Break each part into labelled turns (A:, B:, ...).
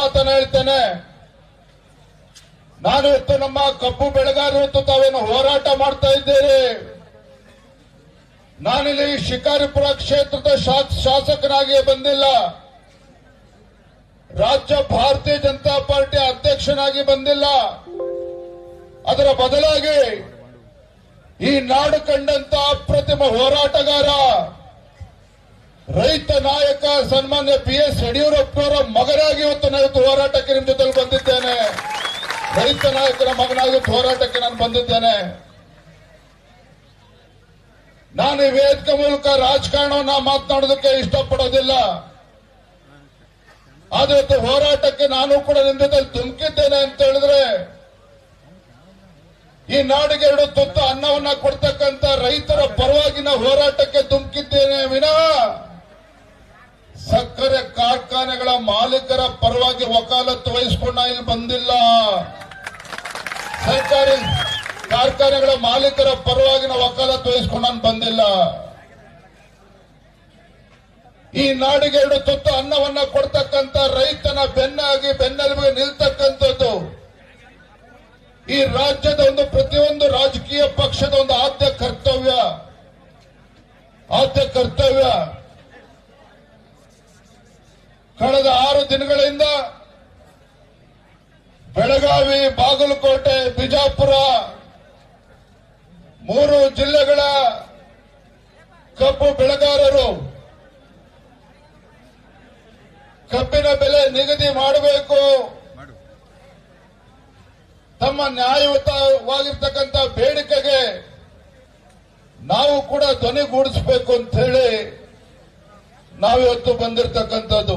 A: ಮಾತನ್ನ ಹೇಳ್ತೇನೆ. ನಾನು ಇವತ್ತು ನಮ್ಮ ಕಬ್ಬು ಬೆಳೆಗಾರರು ಇವತ್ತು ತಾವೇನು ಹೋರಾಟ ಮಾಡ್ತಾ ಇದ್ದೀರಿ? ನಾನಿಲ್ಲಿ ಶಿಕಾರಿಪುರ ಕ್ಷೇತ್ರದ ಶಾಸಕನಾಗಿ ಬಂದಿಲ್ಲ. ರಾಜ್ಯ ಭಾರತೀಯ ಜನತಾ ಪಾರ್ಟಿ ಅಧ್ಯಕ್ಷನಾಗಿ ಬಂದಿಲ್ಲ. ಅದರ ಬದಲಾಗಿ ಈ ನಾಡು ಕಂಡಂತ ಅಪ್ರತಿಮ ಹೋರಾಟಗಾರ ರೈತ ನಾಯಕ ಸನ್ಮಾನ್ಯ ಬಿ ಎಸ್ ಯಡಿಯೂರಪ್ಪನವರ ಮಗನಾಗಿ ಇವತ್ತು ನಾನು ಹೋರಾಟಕ್ಕೆ ನಿಮ್ಮ ಜೊತೆ ಬಂದಿದ್ದೇನೆ. ರೈತ ನಾಯಕನ ಮಗನಾಗಿ ಹೋರಾಟಕ್ಕೆ ನಾನು ಬಂದಿದ್ದೇನೆ. ನಾನು ಈ ವೇದಿಕೆ ಮೂಲಕ ರಾಜಕಾರಣವನ್ನ ಮಾತನಾಡೋದಕ್ಕೆ ಇಷ್ಟಪಡೋದಿಲ್ಲ. ಆದ್ರೆ ಹೋರಾಟಕ್ಕೆ ನಾನು ಕೂಡ ನಿಮ್ಮ ಜೊತೆ ಧುಮುಕಿದ್ದೇನೆ ಅಂತ ಹೇಳಿದ್ರೆ, ಈ ನಾಡಿಗೆ ಎರಡು ತುತ್ತು ಅನ್ನವನ್ನ ಕೊಡ್ತಕ್ಕಂತ ರೈತರ ಪರವಾಗಿನ ಹೋರಾಟಕ್ಕೆ ಧುಮುಕಿದ್ದೇನೆ ವಿನಃ ಸಕ್ಕರೆ ಕಾರ್ಖಾನೆಗಳ ಮಾಲೀಕರ ಪರವಾಗಿ ವಕಾಲತ್ತು ವಹಿಸಿಕೊಂಡ ಇಲ್ಲಿ ಬಂದಿಲ್ಲ. ಸರ್ಕಾರಿ ಕಾರ್ಖಾನೆಗಳ ಮಾಲೀಕರ ಪರವಾಗಿನ ವಕಾಲತ್ತು ವಹಿಸಿಕೊಂಡು ಬಂದಿಲ್ಲ. ಈ ನಾಡಿಗೆ ಎರಡು ತುತ್ತು ಅನ್ನವನ್ನ ಕೊಡ್ತಕ್ಕಂತ ರೈತನ ಬೆನ್ನಾಗಿ ಬೆನ್ನೆಲುಬಿಗೆ ನಿಲ್ತಕ್ಕಂಥದ್ದು ಈ ರಾಜ್ಯದ ಒಂದು ಪ್ರತಿಯೊಂದು ರಾಜಕೀಯ ಪಕ್ಷದ ಒಂದು ಆದ್ಯ ಕರ್ತವ್ಯ ಆದ್ಯ ಕರ್ತವ್ಯ ಕಳೆದ ಆರು ದಿನಗಳಿಂದ ಬೆಳಗಾವಿ, ಬಾಗಲಕೋಟೆ, ಬಿಜಾಪುರ ಮೂರು ಜಿಲ್ಲೆಗಳ ಕಬ್ಬು ಬೆಳೆಗಾರರು ಕಬ್ಬಿನ ಬೆಲೆ ನಿಗದಿ ಮಾಡಬೇಕು. ತಮ್ಮ ನ್ಯಾಯಯುತವಾಗಿರ್ತಕ್ಕಂಥ ಬೇಡಿಕೆಗೆ ನಾವು ಕೂಡ ಧ್ವನಿಗೂಡಿಸಬೇಕು ಅಂತ ಹೇಳಿ ನಾವಿವತ್ತು ಬಂದಿರತಕ್ಕಂಥದ್ದು.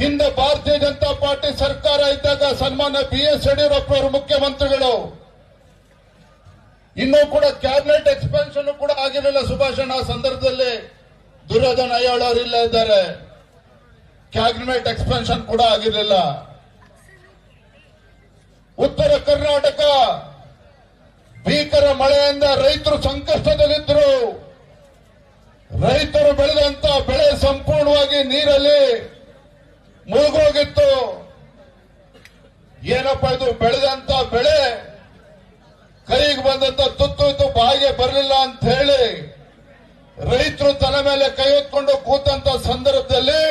A: ಹಿಂದೆ ಭಾರತೀಯ ಜನತಾ ಪಾರ್ಟಿ ಸರ್ಕಾರ ಇದ್ದಾಗ ಸನ್ಮಾನ್ಯ ಬಿ ಎಸ್ ಯಡಿಯೂರಪ್ಪ ಅವರು ಮುಖ್ಯಮಂತ್ರಿಗಳು. ಇನ್ನೂ ಕೂಡ ಕ್ಯಾಬಿನೆಟ್ ಎಕ್ಸ್ಪೆನ್ಷನ್ ಕೂಡ ಆಗಿರಲಿಲ್ಲ ಸುಭಾಷಣ ಆ ಸಂದರ್ಭದಲ್ಲಿ ದುರ್ಯೋಧನ ಅಯ್ಯಾಳ ಅವರು ಇಲ್ಲ ಇದ್ದಾರೆ. ಕ್ಯಾಬಿನೆಟ್ ಎಕ್ಸ್ಪೆನ್ಷನ್ ಕೂಡ ಆಗಿರಲಿಲ್ಲ. ಉತ್ತರ ಕರ್ನಾಟಕ ಭೀಕರ ಮಳೆಯಿಂದ ರೈತರು ಸಂಕಷ್ಟದಲ್ಲಿದ್ದರು ರೈತರು ಬೆಳೆದಂತ ಬೆಳೆ ಸಂಪೂರ್ಣವಾಗಿ ನೀರಲ್ಲಿ ಮುಳುಗೋಗಿತ್ತು. ಏನಪ್ಪ ಇದು ಬೆಳೆದಂತ ಬೆಳೆ? ಕೈಗೆ ಬಂದಂತ ತುತ್ತು ಇತ್ತು ಬಾಯಿಗೆ ಬರಲಿಲ್ಲ ಅಂತ ಹೇಳಿ ರೈತರು ತಲೆ ಮೇಲೆ ಕೈ ಹೊತ್ಕೊಂಡು ಕೂತಂತ ಸಂದರ್ಭದಲ್ಲಿ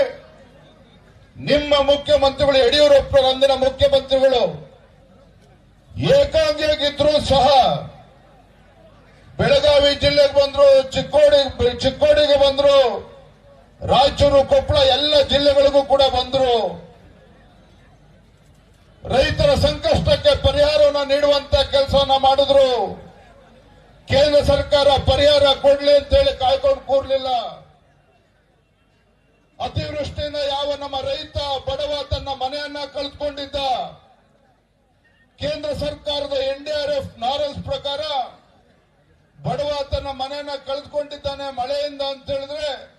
A: ನಿಮ್ಮ ಮುಖ್ಯಮಂತ್ರಿಗಳು, ಯಡಿಯೂರಪ್ಪ ಅಂದಿನ ಮುಖ್ಯಮಂತ್ರಿಗಳು ಏಕಾಂಗಿಯಾಗಿದ್ರು ಸಹ ಬೆಳಗಾವಿ ಜಿಲ್ಲೆಗೆ ಬಂದ್ರು, ಚಿಕ್ಕೋಡಿ ಚಿಕ್ಕೋಡಿಗೆ ಬಂದ್ರು ರಾಯಚೂರು ಕೊಪ್ಪಳ ಎಲ್ಲ ಜಿಲ್ಲೆಗಳಿಗೂ ಕೂಡ ಬಂದರು. ರೈತರ ಸಂಕಷ್ಟಕ್ಕೆ ಪರಿಹಾರವನ್ನು ನೀಡುವಂತ ಕೆಲಸವನ್ನ ಮಾಡಿದ್ರು. ಕೇಂದ್ರ ಸರ್ಕಾರ ಪರಿಹಾರ ಕೊಡ್ಲಿ ಅಂತ ಹೇಳಿ ಕಾಯ್ಕೊಂಡು ಕೂರ್ಲಿಲ್ಲ. ಅತಿವೃಷ್ಟಿಯಿಂದ ಯಾವ ನಮ್ಮ ರೈತ ಬಡವ ತನ್ನ ಮನೆಯನ್ನ ಕಳೆದುಕೊಂಡಿದ್ದ. ಕೇಂದ್ರ ಸರ್ಕಾರದ ಎನ್ಡಿಆರ್ಎಫ್ ನಾರಲ್ಸ್ ಪ್ರಕಾರ ಬಡವ ತನ್ನ ಮನೆಯನ್ನ ಕಳೆದುಕೊಂಡಿದ್ದಾನೆ ಮಳೆಯಿಂದ ಅಂತ ಹೇಳಿದ್ರೆ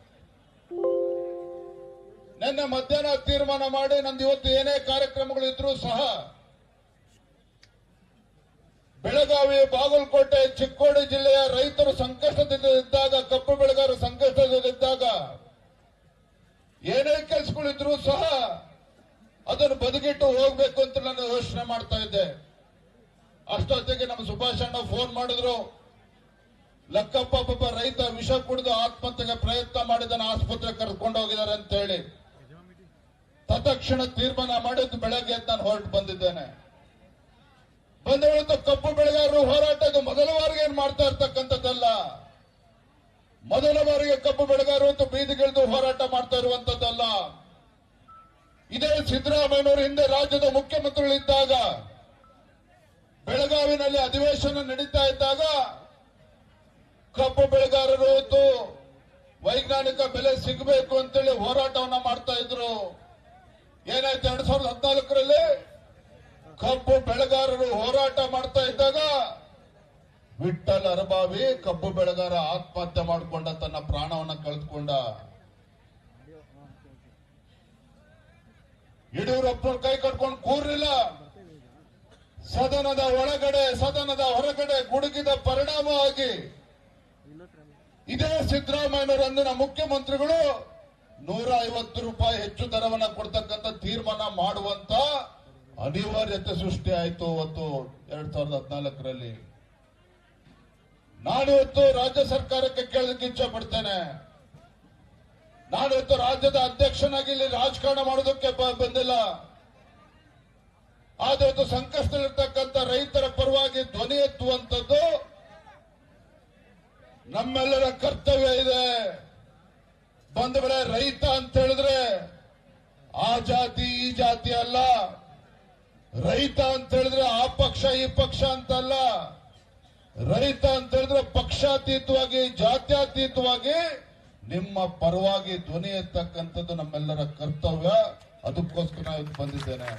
A: ನಿನ್ನೆ ಮಧ್ಯಾಹ್ನ ತೀರ್ಮಾನ ಮಾಡಿ, ನಂದು ಇವತ್ತು ಏನೇ ಕಾರ್ಯಕ್ರಮಗಳು ಇದ್ರೂ ಸಹ, ಬೆಳಗಾವಿ, ಬಾಗಲಕೋಟೆ, ಚಿಕ್ಕೋಡಿ ಜಿಲ್ಲೆಯ ರೈತರು ಸಂಕಷ್ಟದಲ್ಲಿದ್ದಾಗ ಕಬ್ಬು ಬೆಳೆಗಾರರು ಸಂಕಷ್ಟದಲ್ಲಿದ್ದಾಗ, ಏನೇ ಕೆಲಸಗಳಿದ್ರೂ ಸಹ ಅದನ್ನು ಬದುಕಿಟ್ಟು ಹೋಗ್ಬೇಕು ಅಂತ ನಾನು ಯೋಚನೆ ಮಾಡ್ತಾ ಇದ್ದೆ. ಅಷ್ಟೊತ್ತಿಗೆ ನಮ್ಮ ಸುಭಾಷ್ ಅಣ್ಣ ಫೋನ್ ಮಾಡಿದ್ರು. ಲಕ್ಕಪ್ಪ ಪಾಪ ರೈತ ವಿಷ ಕುಡಿದು ಆತ್ಮಹತ್ಯೆಗೆ ಪ್ರಯತ್ನ ಮಾಡಿದನ ಆಸ್ಪತ್ರೆ ಕರ್ಕೊಂಡು ಹೋಗಿದ್ದಾರೆ ಅಂತ ಹೇಳಿ. ತತ್ಕ್ಷಣ ತೀರ್ಮಾನ ಮಾಡಿದ್ದು ಬೆಳಗ್ಗೆ ನಾನು ಹೊರಟು ಬಂದಿದ್ದೇನೆ. ಬಂದ ಕಬ್ಬು ಬೆಳೆಗಾರರು ಹೋರಾಟದ ಮೊದಲ ಬಾರಿಗೆ ಏನ್ ಮಾಡ್ತಾ ಇರ್ತಕ್ಕಂಥದ್ದಲ್ಲ? ಮೊದಲ ಬಾರಿಗೆ ಕಬ್ಬು ಬೆಳೆಗಾರರು ಅಂತ ಬೀದಿಗಿಳಿದು ಹೋರಾಟ ಮಾಡ್ತಾ ಇರುವಂತದ್ದಲ್ಲ ಇದೇ ಸಿದ್ದರಾಮಯ್ಯನವರು ಹಿಂದೆ ರಾಜ್ಯದ ಮುಖ್ಯಮಂತ್ರಿಗಳಿದ್ದಾಗ, ಬೆಳಗಾವಿನಲ್ಲಿ ಅಧಿವೇಶನ ನಡೀತಾ ಇದ್ದಾಗ ಕಬ್ಬು ಬೆಳೆಗಾರರು ವೈಜ್ಞಾನಿಕ ಬೆಲೆ ಸಿಗಬೇಕು ಅಂತೇಳಿ ಹೋರಾಟವನ್ನ ಮಾಡ್ತಾ ಇದ್ರು. ಏನಾಯ್ತು ಎರಡ್ ಸಾವಿರದ ಹದಿನಾಲ್ಕರಲ್ಲಿ? ಕಬ್ಬು ಬೆಳೆಗಾರರು ಹೋರಾಟ ಮಾಡ್ತಾ ಇದ್ದಾಗ ವಿಠಲ್ ಅರಬಾವಿ ಕಬ್ಬು ಬೆಳೆಗಾರ ಆತ್ಮಹತ್ಯೆ ಮಾಡಿಕೊಂಡ ತನ್ನ ಪ್ರಾಣವನ್ನ ಕಳೆದುಕೊಂಡ. ಯಡಿಯೂರಪ್ಪನ ಕೈ ಕಟ್ಕೊಂಡು ಕೂರ್ಲಿಲ್ಲ. ಸದನದ ಒಳಗಡೆ, ಸದನದ ಹೊರಗಡೆ ಗುಡುಗಿದ ಪರಿಣಾಮವಾಗಿ ಇದೇ ಸಿದ್ದರಾಮಯ್ಯನವರು ಅಂದಿನ ಮುಖ್ಯಮಂತ್ರಿಗಳು ನೂರ ಐವತ್ತು ರೂಪಾಯಿ ಹೆಚ್ಚು ದರವನ್ನ ಕೊಡ್ತಕ್ಕಂಥ ತೀರ್ಮಾನ ಮಾಡುವಂತ ಅನಿವಾರ್ಯತೆ ಸೃಷ್ಟಿ ಆಯಿತು ಅವತ್ತು ಎರಡ್ ಸಾವಿರದ ಹದಿನಾಲ್ಕರಲ್ಲಿ. ನಾನಿವತ್ತು ರಾಜ್ಯ ಸರ್ಕಾರಕ್ಕೆ ಕೇಳಲಿಕ್ಕೆ ಇಚ್ಛೆ ಪಡ್ತೇನೆ. ನಾನಿವತ್ತು ರಾಜ್ಯದ ಅಧ್ಯಕ್ಷನಾಗಿ ಇಲ್ಲಿ ರಾಜಕಾರಣ ಮಾಡೋದಕ್ಕೆ ಬಂದಿಲ್ಲ. ಆದ್ರೆ ಇವತ್ತು ಸಂಕಷ್ಟದಲ್ಲಿರ್ತಕ್ಕಂಥ ರೈತರ ಪರವಾಗಿ ಧ್ವನಿ ಎತ್ತುವಂಥದ್ದು ನಮ್ಮೆಲ್ಲರ ಕರ್ತವ್ಯ ಇದೆ. ಬಂದ ರೈತ ಅಂತ ಹೇಳಿದ್ರೆ ಆ ಜಾತಿ, ಈ ಜಾತಿ ಅಲ್ಲ. ರೈತ ಅಂತ ಹೇಳಿದ್ರೆ ಆ ಪಕ್ಷ, ಈ ಪಕ್ಷ ಅಂತಲ್ಲ. ರೈತ ಅಂತ ಹೇಳಿದ್ರೆ ಪಕ್ಷಾತೀತವಾಗಿ, ಜಾತ್ಯಾತೀತವಾಗಿ ನಿಮ್ಮ ಪರವಾಗಿ ಧ್ವನಿ ಎತ್ತಕ್ಕಂಥದ್ದು ನಮ್ಮೆಲ್ಲರ ಕರ್ತವ್ಯ. ಅದಕ್ಕೋಸ್ಕರ ನಾನು ಬಂದಿದ್ದೇನೆ.